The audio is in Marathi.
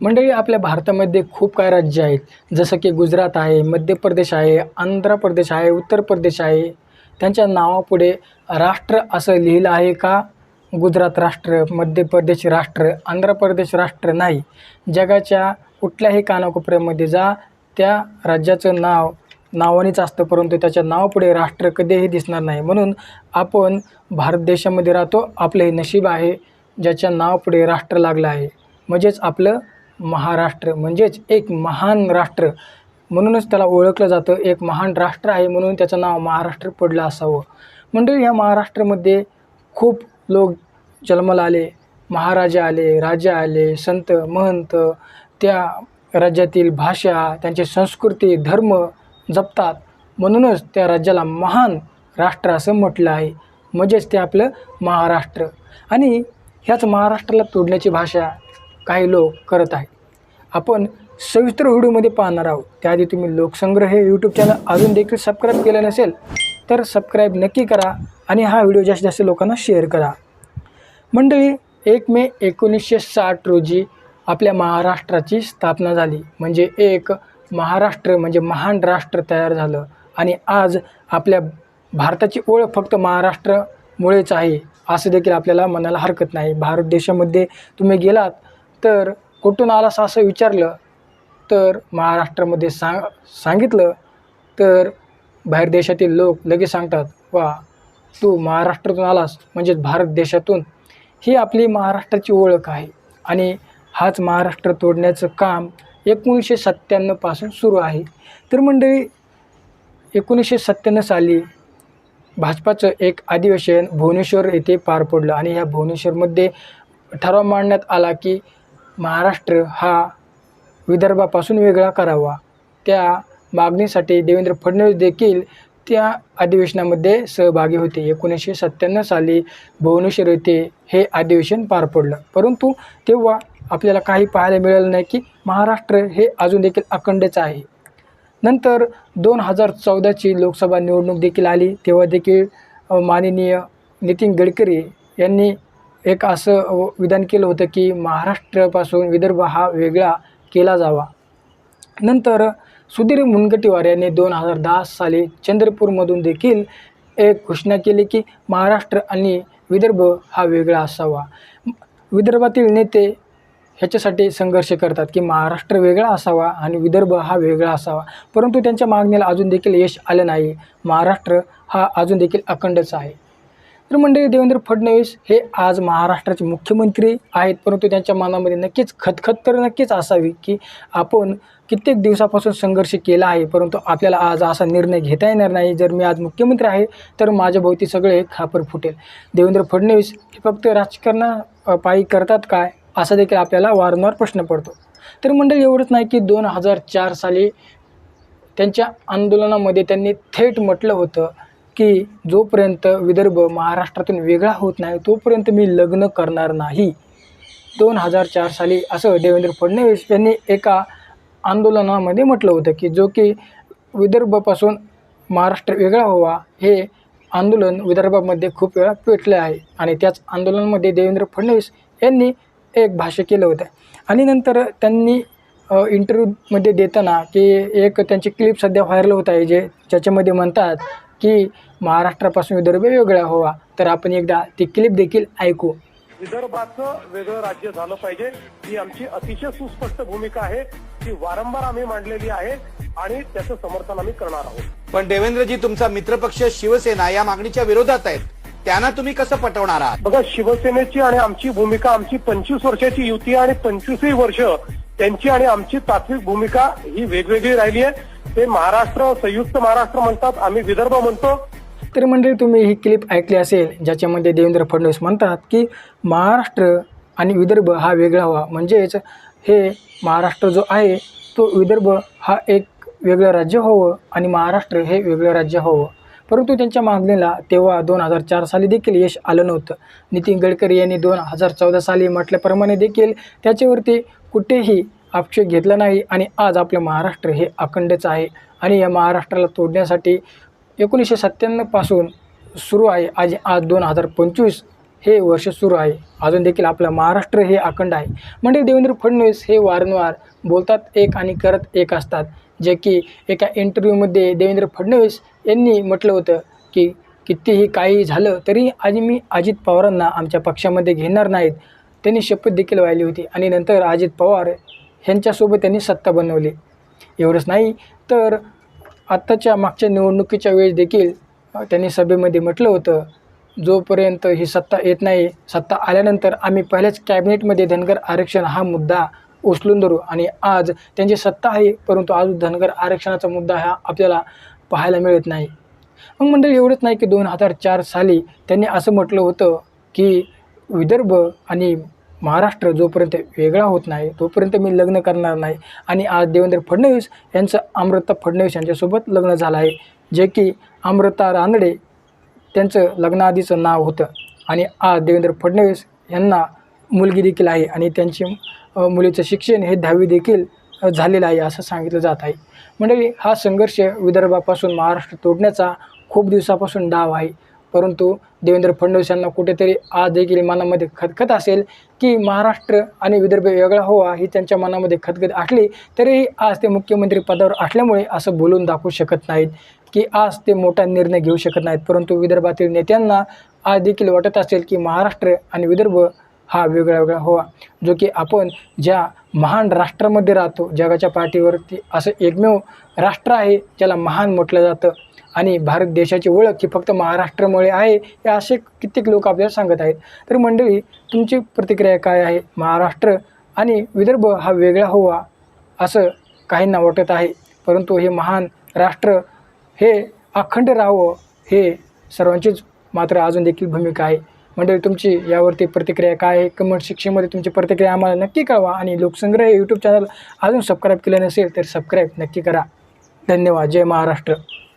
मंडळी आपल्या भारतामध्ये खूप काय राज्य आहेत. जसं की गुजरात आहे मध्य प्रदेश आहे आंध्र प्रदेश आहे उत्तर प्रदेश आहे. त्यांच्या नावापुढे राष्ट्र असं लिहिलं आहे का? गुजरात राष्ट्र मध्य प्रदेश राष्ट्र आंध्र प्रदेश राष्ट्र नाही. जगाच्या कुठल्याही कानाकोपऱ्यामध्ये जा त्या राज्याचं नाव नावानेच असतं परंतु त्याच्या नावापुढे राष्ट्र कधीही दिसणार नाही. म्हणून आपण भारत देशामध्ये राहतो आपलं हे नशीब आहे ज्याच्या नावापुढे राष्ट्र लागलं आहे. म्हणजेच आपलं महाराष्ट्र म्हणजेच एक महान राष्ट्र. म्हणूनच त्याला ओळखलं जातं. एक महान राष्ट्र आहे म्हणून त्याचं नाव महाराष्ट्र पडलं असावं. मंडळी ह्या महाराष्ट्रामध्ये खूप लोक जन्माला आले. महाराजा आले राजा आले संत महंत. त्या राज्यातील भाषा त्यांची संस्कृती धर्म जपतात. म्हणूनच त्या राज्याला महान राष्ट्र असं म्हटलं आहे. म्हणजेच ते आपलं महाराष्ट्र. आणि ह्याच महाराष्ट्राला तोडण्याची भाषा काही लोक करत आहे आपण सविस्तर व्हिडिओमध्ये पाहणार आहोत. त्याआधी तुम्ही लोकसंग्रह हे यूट्यूब चॅनल अजून देखील सबस्क्राईब केलं नसेल तर सबस्क्राईब नक्की करा आणि हा व्हिडिओ जास्तीत जास्त लोकांना शेअर करा. मंडळी एक मे एकोणीसशे साठ रोजी आपल्या महाराष्ट्राची स्थापना झाली. म्हणजे एक महाराष्ट्र म्हणजे महान राष्ट्र तयार झालं. आणि आज आपल्या भारताची ओळख फक्त महाराष्ट्रामुळेच आहे असं देखील आपल्याला मनाला हरकत नाही. भारत देशामध्ये तुम्ही गेलात तर कुठून आलास असं विचारलं तर महाराष्ट्रामध्ये सांग सांगितलं तर बाहेर देशातील लोक लगेच सांगतात वा तू महाराष्ट्रातून आलास म्हणजेच भारत देशातून. ही आपली महाराष्ट्राची ओळख आहे आणि हाच महाराष्ट्र तोडण्याचं काम एकोणीसशे सत्त्याण्णवपासून सुरू आहे. तर मंडळी एकोणीसशे सत्त्याण्णव साली भाजपाचं एक अधिवेशन भुवनेश्वर येथे पार पडलं आणि ह्या भुवनेश्वरमध्ये ठराव मांडण्यात आला की महाराष्ट्र हा विदर्भापासून वेगळा करावा. त्या मागणीसाठी देवेंद्र फडणवीस देखील त्या अधिवेशनामध्ये सहभागी होते. एकोणीसशे सत्त्याण्णव साली भुवनेश्वर येथे हे अधिवेशन पार पडलं. परंतु तेव्हा आपल्याला काही पाहायला मिळालं नाही की महाराष्ट्र हे अजून देखील अखंडच आहे. नंतर दोन हजार चौदाची लोकसभा निवडणूक देखील आली. तेव्हा देखील माननीय नितीन गडकरी यांनी एक असं विधान केलं होतं की महाराष्ट्रापासून विदर्भ हा वेगळा केला जावा. नंतर सुधीर मुनगटीवार यांनी दोन हजार दहा साली चंद्रपूरमधून देखील एक घोषणा केली की महाराष्ट्र आणि विदर्भ हा वेगळा असावा. विदर्भातील नेते ह्याच्यासाठी संघर्ष करतात की महाराष्ट्र वेगळा असावा आणि विदर्भ हा वेगळा असावा. परंतु त्यांच्या मागणीला अजून देखील यश आलं नाही. महाराष्ट्र हा अजून देखील अखंडच आहे. तर मंडळी देवेंद्र फडणवीस हे आज महाराष्ट्राचे मुख्यमंत्री आहेत. परंतु त्यांच्या मनामध्ये नक्कीच खतखत तर नक्कीच असावी की आपण कित्येक दिवसापासून संघर्ष केला आहे. परंतु आपल्याला आज असा निर्णय घेता येणार नाही. जर मी आज मुख्यमंत्री आहे तर माझ्या भोवती सगळे खापर फुटेल. देवेंद्र फडणवीस हे फक्त राजकारणा पायी करतात काय? असा देखील आपल्याला वारंवार प्रश्न पडतो. तर मंडळी एवढंच नाही की दोन हजार चार साली त्यांच्या आंदोलनामध्ये त्यांनी थेट म्हटलं होतं की जोपर्यंत विदर्भ महाराष्ट्रातून वेगळा होत नाही तोपर्यंत मी लग्न करणार नाही. दोन हजार चार साली असं देवेंद्र फडणवीस यांनी एका आंदोलनामध्ये म्हटलं होतं की जो की विदर्भापासून महाराष्ट्र वेगळा व्हावा हे आंदोलन विदर्भामध्ये खूप वेळा पेटलं आहे. आणि त्याच आंदोलनामध्ये देवेंद्र फडणवीस यांनी एक भाष्य केलं होतं. आणि नंतर त्यांनी इंटरव्ह्यूमध्ये देताना की एक त्यांची क्लिप सध्या व्हायरल होत आहे जे ज्याच्यामध्ये म्हणतात की महाराष्ट्रापासून विदर्भ वेगळा व्हावा. तर आपण एकदा ती क्लिप देखील ऐकू. विदर्भाचं वेगळं राज्य झालं पाहिजे ही आमची अतिशय सुस्पष्ट भूमिका आहे ती वारंवार आम्ही मांडलेली आहे आणि त्याचं समर्थन आम्ही करणार आहोत. पण देवेंद्रजी तुमचा मित्रपक्ष शिवसेना या मागणीच्या विरोधात आहेत. त्यांना तुम्ही कसं पटवणार आहात? बघा शिवसेनेची आणि आमची भूमिका आमची पंचवीस वर्षाची युती आहे आणि पंचवीसही वर्ष त्यांची आणि आमची तात्विक भूमिका ही वेगवेगळी राहिली आहे. ते महाराष्ट्र संयुक्त महाराष्ट्र म्हणतात आम्ही विदर्भ म्हणतो. तर मंडळी तुम्ही ही क्लिप ऐकली असेल ज्याच्यामध्ये देवेंद्र फडणवीस म्हणतात की महाराष्ट्र आणि विदर्भ हा वेगळा व्हा. म्हणजेच हे महाराष्ट्र जो आहे तो विदर्भ हा एक वेगळं राज्य व्हावं आणि महाराष्ट्र हे वेगळं राज्य व्हावं. परंतु त्यांच्या मागणीला तेव्हा दोन हजार चार साली देखील यश आलं नव्हतं. नितीन गडकरी यांनी दोन हजार चौदा साली म्हटल्याप्रमाणे देखील त्याच्यावरती कुठेही आक्षेप घेतला नाही आणि आज आपलं महाराष्ट्र हे अखंडच आहे. आणि या महाराष्ट्राला तोडण्यासाठी एकोणीसशे सत्त्याण्णवपासून सुरू आहे. आज आज दोन हजार पंचवीस हे वर्ष सुरू आहे. अजून देखील आपलं महाराष्ट्र हे अखंड आहे. म्हणजे देवेंद्र फडणवीस हे वारंवार बोलतात एक आणि करत एक असतात. जे की एका इंटरव्ह्यूमध्ये देवेंद्र फडणवीस यांनी म्हटलं होतं की कितीही काही झालं तरी आज मी अजित पवारांना आमच्या पक्षामध्ये घेणार नाहीत. त्यांनी शपथ देखील वाहिली होती. आणि नंतर अजित पवार ह्यांच्यासोबत त्यांनी सत्ता बनवली. एवढंच नाही तर आत्ताच्या मागच्या निवडणुकीच्या वेळेस देखील त्यांनी सभेमध्ये म्हटलं होतं जोपर्यंत ही सत्ता येत नाही सत्ता आल्यानंतर आम्ही पहिल्याच कॅबिनेटमध्ये धनगर आरक्षण हा मुद्दा उचलून धरू आणि आज त्यांची सत्ता आहे परंतु आज धनगर आरक्षणाचा मुद्दा हा आपल्याला पाहायला मिळत नाही. मग मंडळी एवढंच नाही की दोन हजार चार साली त्यांनी असं म्हटलं होतं की विदर्भ आणि महाराष्ट्र जोपर्यंत वेगळा होत नाही तोपर्यंत मी लग्न करणार नाही. आणि आज देवेंद्र फडणवीस यांचं अमृता फडणवीस यांच्यासोबत लग्न झालं आहे जे की अमृता रानडे त्यांचं लग्नाआधीचं नाव होतं. आणि आज देवेंद्र फडणवीस यांना मुलगी देखील आहे आणि त्यांची मुलीचं शिक्षण हे दहावी देखील झालेलं आहे असं सांगितलं जात आहे. मंडळी हा संघर्ष विदर्भापासून महाराष्ट्र तोडण्याचा खूप दिवसापासून डाव आहे. परंतु देवेंद्र फडणवीस यांना कुठेतरी आज देखील मनामध्ये खतखत असेल की महाराष्ट्र आणि विदर्भ वेगळा हवा ही त्यांच्या मनामध्ये खतखत असली तरीही आज ते मुख्यमंत्री पदावर असल्यामुळे असं बोलून दाखवू शकत नाहीत की आज ते मोठा निर्णय घेऊ शकत नाहीत. परंतु विदर्भातील नेत्यांना आज देखील वाटत असेल की महाराष्ट्र आणि विदर्भ हा वेगळा वेगळा हवा. जो की आपण ज्या महान राष्ट्रामध्ये राहतो जगाच्या पाठीवरती असं एकमेव राष्ट्र आहे ज्याला महान म्हटलं जातं आणि भारत देशाची ओळख ही फक्त महाराष्ट्रामुळे आहे हे असे कित्येक लोक आपल्याला सांगत आहेत. तर मंडळी तुमची प्रतिक्रिया काय आहे? महाराष्ट्र आणि विदर्भ हा वेगळा हवा असं काहींना वाटत आहे. परंतु हे महान राष्ट्र हे अखंड राहावं हे सर्वांचीच मात्र अजून देखील भूमिका आहे. मंडळी तुमची यावरती प्रतिक्रिया काय आहे? कमेंट सेक्शनमध्ये तुमची प्रतिक्रिया आम्हाला नक्की कळवा आणि लोकसंग्रह यूट्यूब चॅनल अजून सबस्क्राईब केलं नसेल तर सबस्क्राईब नक्की करा. धन्यवाद. जय महाराष्ट्र.